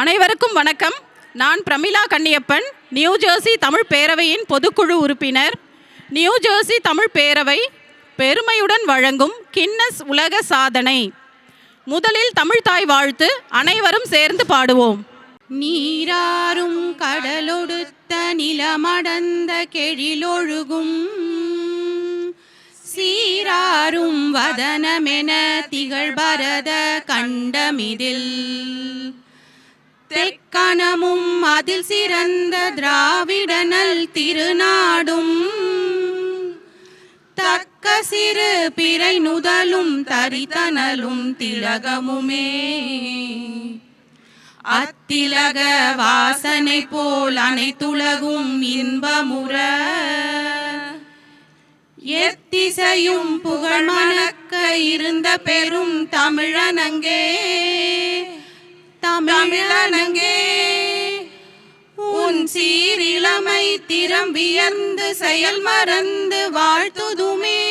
அனைவருக்கும் வணக்கம். நான் பிரமிளா கன்னியப்பன் நியூ ஜெர்சி தமிழ் பேரவையின் பொதுக்குழு உறுப்பினர். நியூ ஜெர்சி தமிழ் பேரவை பெருமையுடன் வழங்கும் கின்னஸ் உலக சாதனை. முதலில் தமிழ்தாய் வாழ்த்து அனைவரும் சேர்ந்து பாடுவோம். நீராறும் கடலொடுத்த நிலமடந்த கெழிலொழுகும். சீராரும் வதனமென திகழ்பரத கண்டமிதில். கணமும் அதில் சிறந்த திராவிடனல் திருநாடும். தக்க சிறு பிறை நுதலும் தரித்தனலும் திலகமுமே. அத்திலக வாசனை போல் அனைத்துலகும் இன்பமுற. எத்திசையும் புகழ் மணக்க இருந்த பெரும் தமிழனங்கே. தமிழனங்கே சீரிளமை திறம் வியர்ந்து செயல் மறந்து வாழ்த்துதுமே.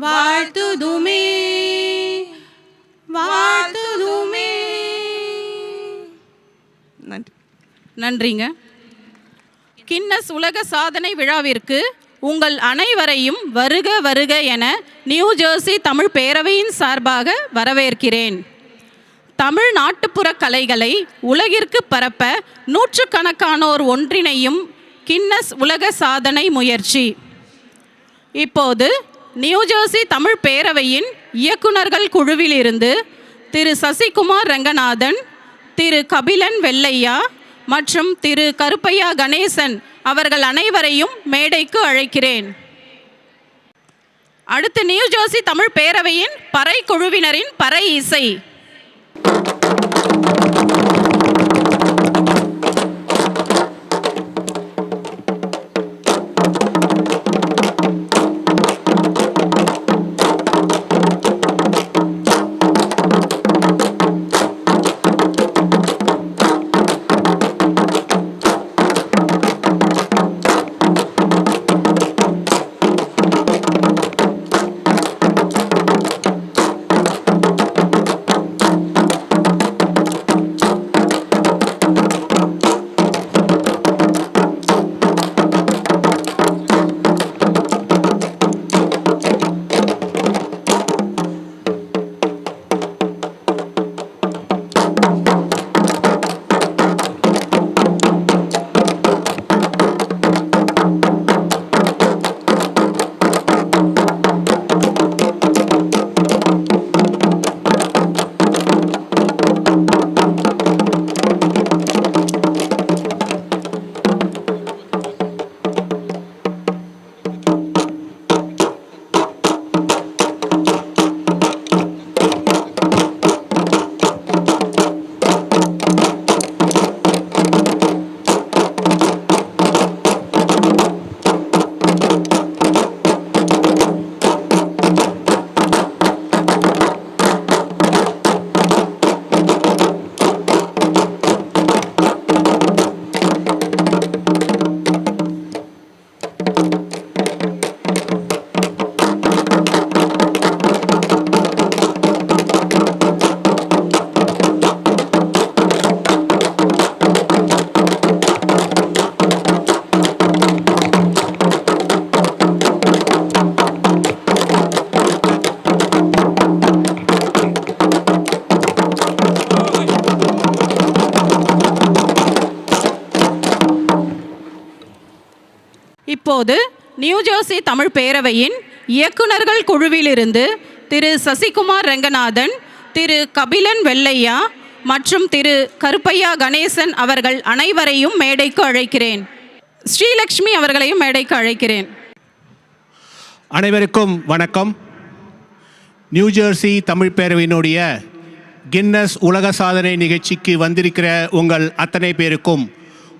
வாழ்த்துதுமே. வாழ்த்துதுமே. நன்றி. நன்றிங்க. கின்னஸ் உலக சாதனை விழாவிற்கு உங்கள் அனைவரையும் வருக வருக என நியூ ஜெர்சி தமிழ் பேரவையின் சார்பாக வரவேற்கிறேன். தமிழ் நாட்டுப்புற கலைகளை உலகிற்கு பரப்ப நூற்றுக்கணக்கானோர் ஒன்றிணையும் கின்னஸ் உலக சாதனை முயற்சி. இப்போது நியூஜெர்சி தமிழ் பேரவையின் இயக்குனர்கள் குழுவிலிருந்து திரு சசிகுமார் ரங்கநாதன் திரு கபிலன் வெள்ளையா மற்றும் திரு கருப்பையா கணேசன் அவர்கள் அனைவரையும் மேடைக்கு அழைக்கிறேன். அடுத்து நியூ ஜெர்சி தமிழ் பேரவையின் பறை குழுவினரின் பறை இசை. Thank you. அப்போது நியூ ஜெர்சி தமிழ் பேரவையின் இயக்குனர்கள் குழுவிலிருந்து திரு சசிகுமார் ரங்கநாதன் திரு கபிலன் வெள்ளையா மற்றும் திரு கருப்பையா கணேசன் அவர்கள் அனைவரையும் மேடைக்கு அழைக்கிறேன். ஸ்ரீலக்ஷ்மி அவர்களையும் மேடைக்கு அழைக்கிறேன். அனைவருக்கும் வணக்கம். நியூ ஜெர்சி தமிழ் பேரவையினுடைய கின்னஸ் உலக சாதனை நிகழ்ச்சிக்கு வந்திருக்கிற உங்கள் அத்தனை பேருக்கும்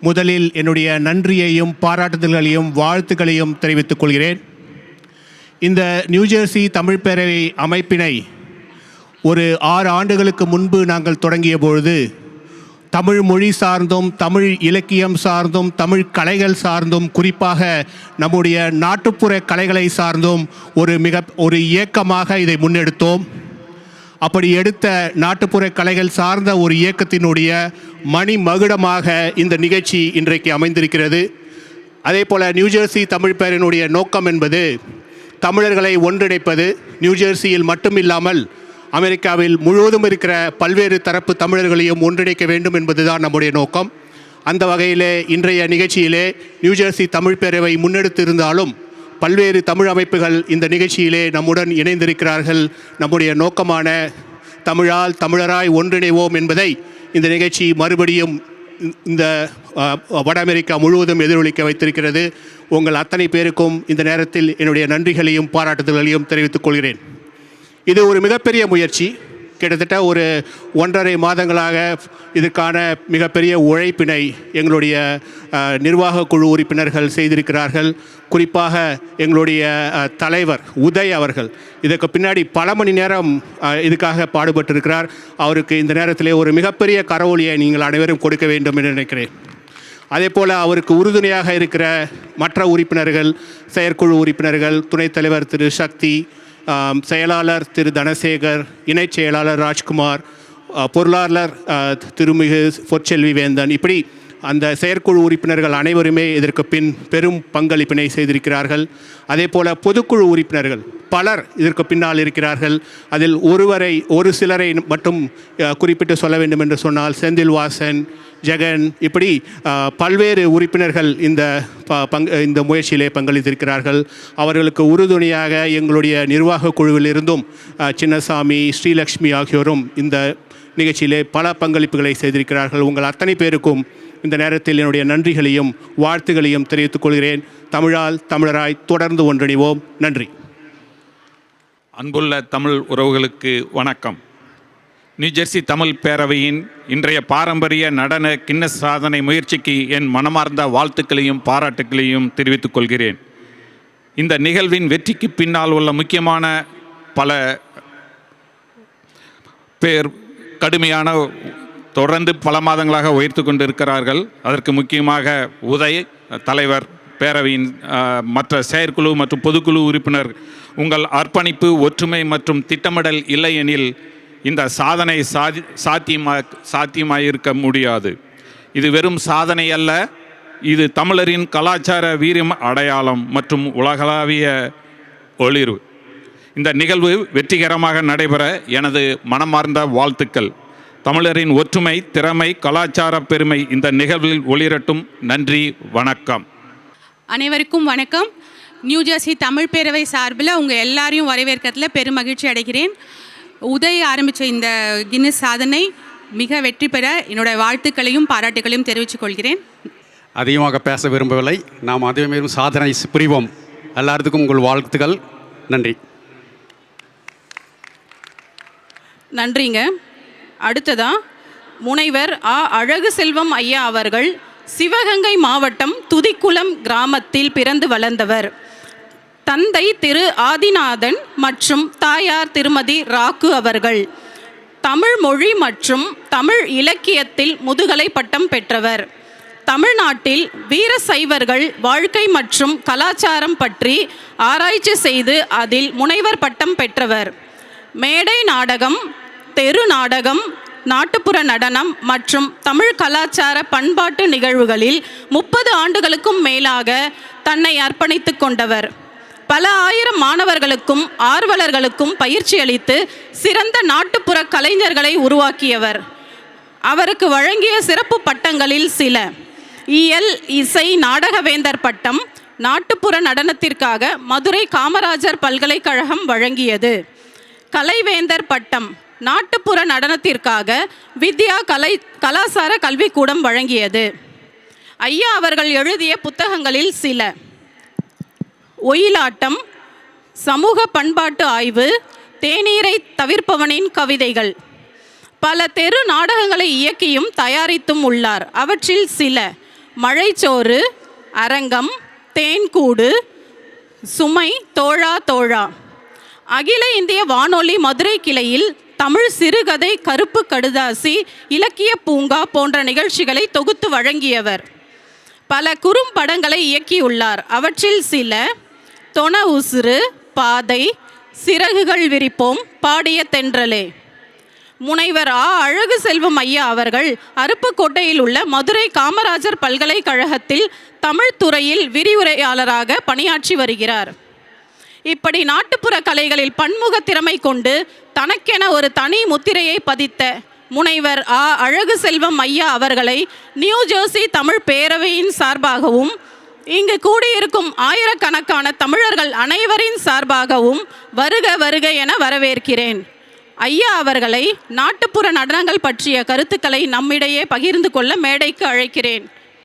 முதலில் என்னுடைய நன்றியையும் பாராட்டுதல்களையும் வாழ்த்துக்களையும் தெரிவித்துக் கொள்கிறேன். இந்த நியூஜெர்சி தமிழ் பேரவை அமைப்பினை ஒரு ஆறு ஆண்டுகளுக்கு முன்பு நாங்கள் தொடங்கிய பொழுது தமிழ் மொழி சார்ந்தும் தமிழ் இலக்கியம் சார்ந்தும் தமிழ் கலைகள் சார்ந்தும் குறிப்பாக நம்முடைய நாட்டுப்புற கலைகளை சார்ந்தும் ஒரு மிக ஒரு இயக்கமாக இதை முன்னெடுத்தோம். அப்படி எடுத்த நாட்டுப்புற கலைகள் சார்ந்த ஒரு இயக்கத்தினுடைய மணி மகுடமாக இந்த நிகழ்ச்சி இன்றைக்கு அமைந்திருக்கிறது. அதே போல் நியூஜெர்சி தமிழ் பேரினுடைய நோக்கம் என்பது தமிழர்களை ஒன்றிணைப்பது. நியூஜெர்சியில் மட்டுமில்லாமல் அமெரிக்காவில் முழுவதும் இருக்கிற பல்வேறு தரப்பு தமிழர்களையும் ஒன்றிணைக்க வேண்டும் என்பதுதான் நம்முடைய நோக்கம். அந்த வகையிலே இன்றைய நிகழ்ச்சியிலே நியூஜெர்சி தமிழ் பேரவை முன்னெடுத்திருந்தாலும் பல்வேறு தமிழ் அமைப்புகள் இந்த நிகழ்ச்சியிலே நம்முடன் இணைந்திருக்கிறார்கள். நம்முடைய நோக்கமான தமிழால் தமிழராய் ஒன்றிணைவோம் என்பதை இந்த நிகழ்ச்சி மறுபடியும் இந்த- வட அமெரிக்கா முழுவதும் எதிரொலிக்க வைத்திருக்கிறது. உங்கள் அத்தனை பேருக்கும் இந்த நேரத்தில் என்னுடைய நன்றிகளையும் பாராட்டுதல்களையும் தெரிவித்துக் கொள்கிறேன். இது ஒரு மிகப்பெரிய முயற்சி. கிட்டத்தட்ட ஒரு ஒன்றரை மாதங்களாக இதற்கான மிகப்பெரிய உழைப்பினை எங்களுடைய நிர்வாக குழு உறுப்பினர்கள் செய்திருக்கிறார்கள். குறிப்பாக எங்களுடைய தலைவர் உதய் அவர்கள் இதற்கு பின்னாடி பல மணி நேரம் இதுக்காக பாடுபட்டிருக்கிறார். அவருக்கு இந்த நேரத்திலே ஒரு மிகப்பெரிய கரவொலியை நீங்கள் அனைவரும் கொடுக்க வேண்டும் என்று நினைக்கிறேன். அதே போல் அவருக்கு உறுதுணையாக இருக்கிற மற்ற உறுப்பினர்கள் செயற்குழு உறுப்பினர்கள் துணைத் தலைவர் திரு சக்தி செயலாளர் திரு தனசேகர் இணைச் செயலாளர் ராஜ்குமார் பொருளாளர் திருமிகு பொற்செல்வி வேந்தன். இப்படி அந்த செயற்குழு உறுப்பினர்கள் அனைவருமே இதற்கு பின் பெரும் பங்களிப்பினை செய்திருக்கிறார்கள். அதே போல் பொதுக்குழு உறுப்பினர்கள் பலர் இதற்கு பின்னால் இருக்கிறார்கள். அதில் ஒருவரை ஒரு சிலரை மட்டும் குறிப்பிட்டு சொல்ல வேண்டும் என்று சொன்னால் செந்தில் வாசன் ஜெகன் இப்படி பல்வேறு உறுப்பினர்கள் இந்த ப- இந்த முயற்சியிலே பங்களித்திருக்கிறார்கள். அவர்களுக்கு உறுதுணையாக எங்களுடைய நிர்வாக குழுவிலிருந்தும் சின்னசாமி ஸ்ரீலக்ஷ்மி ஆகியோரும் இந்த நிகழ்ச்சியிலே பல பங்களிப்புகளை செய்திருக்கிறார்கள். உங்கள் அத்தனை பேருக்கும் இந்த நேரத்தில் என்னுடைய நன்றிகளையும் வாழ்த்துகளையும் தெரிவித்துக் கொள்கிறேன். தமிழால் தமிழராய் தொடர்ந்து ஒன்றிணைவோம். நன்றி. அன்புள்ள தமிழ் உறவுகளுக்கு வணக்கம். நியூஜெர்சி தமிழ் பேரவையின் இன்றைய பாரம்பரிய நடன கின்னஸ் சாதனை முயற்சிக்கு என் மனமார்ந்த வாழ்த்துக்களையும் பாராட்டுக்களையும் தெரிவித்துக் கொள்கிறேன். இந்த நிகழ்வின் வெற்றிக்கு பின்னால் உள்ள முக்கியமான பல பேர் கடுமையான தொடர்ந்து பல மாதங்களாக உயர்த்து கொண்டிருக்கிறார்கள். அதற்கு முக்கியமாக உதய் தலைவர் பேரவையின் மற்ற செயற்குழு மற்றும் பொதுக்குழு உறுப்பினர் உங்கள் அர்ப்பணிப்பு ஒற்றுமை மற்றும் திட்டமிடல் இல்லையெனில் இந்த சாதனை சாதி சாத்தியமா சாத்தியமாயிருக்க முடியாது. இது வெறும் சாதனை அல்ல இது தமிழரின் கலாச்சார வீரம் அடையாளம் மற்றும் உலகளாவிய ஒளிர்வு. இந்த நிகழ்வு வெற்றிகரமாக நடைபெற எனது மனமார்ந்த வாழ்த்துக்கள். தமிழரின் ஒற்றுமை திறமை கலாச்சார பெருமை இந்த நிகழ்வில் ஒளிரட்டும். நன்றி வணக்கம். அனைவருக்கும் வணக்கம். நியூ ஜெர்சி தமிழ் பேரவை சார்பில் உங்கள் எல்லாரையும் வரவேற்கிறதுல பெரும் மகிழ்ச்சி அடைகிறேன். உதய் ஆரம்பித்த இந்த கின்னஸ் சாதனை மிக வெற்றி பெற என்னோட வாழ்த்துக்களையும் பாராட்டுகளையும் தெரிவித்துக் கொள்கிறேன். அதிகமாக பேச விரும்பவில்லை. நாம் அதே மேலும் சாதனை புரிவோம். எல்லாத்துக்கும் உங்கள் வாழ்த்துக்கள். நன்றி. நன்றிங்க. அடுத்ததா முனைவர் ஆ. அழகு செல்வம் ஐயா அவர்கள் சிவகங்கை மாவட்டம் துதிக்குளம் கிராமத்தில் பிறந்து வளர்ந்தவர். தந்தை திரு. ஆதிநாதன் மற்றும் தாயார் திருமதி ராக்கு அவர்கள். தமிழ் மொழி மற்றும் தமிழ் இலக்கியத்தில் முதுகலை பட்டம் பெற்றவர். தமிழ்நாட்டில் வீர சைவர்கள் வாழ்க்கை மற்றும் கலாச்சாரம் பற்றி ஆராய்ச்சி செய்து அதில் முனைவர் பட்டம் பெற்றவர். மேடை நாடகம் தெரு நாடகம் நாட்டுப்புற நடனம் மற்றும் தமிழ் கலாச்சார பண்பாட்டு நிகழ்வுகளில் முப்பது ஆண்டுகளுக்கும் மேலாக தன்னை அர்ப்பணித்து கொண்டவர். பல ஆயிரம் மாணவர்களுக்கும் ஆர்வலர்களுக்கும் பயிற்சி அளித்து சிறந்த நாட்டுப்புற கலைஞர்களை உருவாக்கியவர். அவருக்கு வழங்கிய சிறப்பு பட்டங்களில் சில இயல் இசை நாடகவேந்தர் பட்டம் நாட்டுப்புற நடனத்திற்காக மதுரை காமராஜர் பல்கலைக்கழகம் வழங்கியது. கலைவேந்தர் பட்டம் நாட்டுப்புற நடனத்திற்காக வித்யா கலை கலாசார கல்விக்கூடம் வழங்கியது. ஐயா அவர்கள் எழுதிய புத்தகங்களில் சில. ஒயிலாட்டம் சமூக பண்பாட்டு ஆய்வு தேநீரை தவிர்ப்பவனின் கவிதைகள். பல தெரு நாடகங்களை இயக்கியும் தயாரித்தும் உள்ளார். அவற்றில் சில. மழைச்சோறு அரங்கம் தேன்கூடு சுமை தோழா தோழா. அகில இந்திய வானொலி மதுரை கிளையில் தமிழ் சிறுகதை கருப்பு கடுதாசி இலக்கிய பூங்கா போன்ற நிகழ்ச்சிகளை தொகுத்து வழங்கியவர். பல குறும்படங்களை இயக்கியுள்ளார். அவற்றில் சில தொண உசுறு பாதை சிறகுகள் விரிப்போம் பாடிய தென்றலே. முனைவர் ஆ. அழகு செல்வம் ஐயா அவர்கள் அருப்புக்கோட்டையில் உள்ள மதுரை காமராஜர் பல்கலைக்கழகத்தில் தமிழ்துறையில் விரிவுரையாளராக பணியாற்றி வருகிறார். இப்படி நாட்டுப்புற கலைகளில் பன்முக திறமை கொண்டு தனக்கென ஒரு தனி முத்திரையை பதித்த முனைவர் ஆ. அழகு செல்வம் ஐயா அவர்களை நியூ ஜெர்சி தமிழ் பேரவையின் சார்பாகவும் இங்கு கூடியிருக்கும் ஆயிரக்கணக்கான தமிழர்கள் அனைவரின் சார்பாகவும் வருக வருக என வரவேற்கிறேன். ஐயா அவர்களை நாட்டுப்புற நடனங்கள் பற்றிய கருத்துக்களை நம்மிடையே பகிர்ந்து கொள்ள மேடைக்கு அழைக்கிறேன்.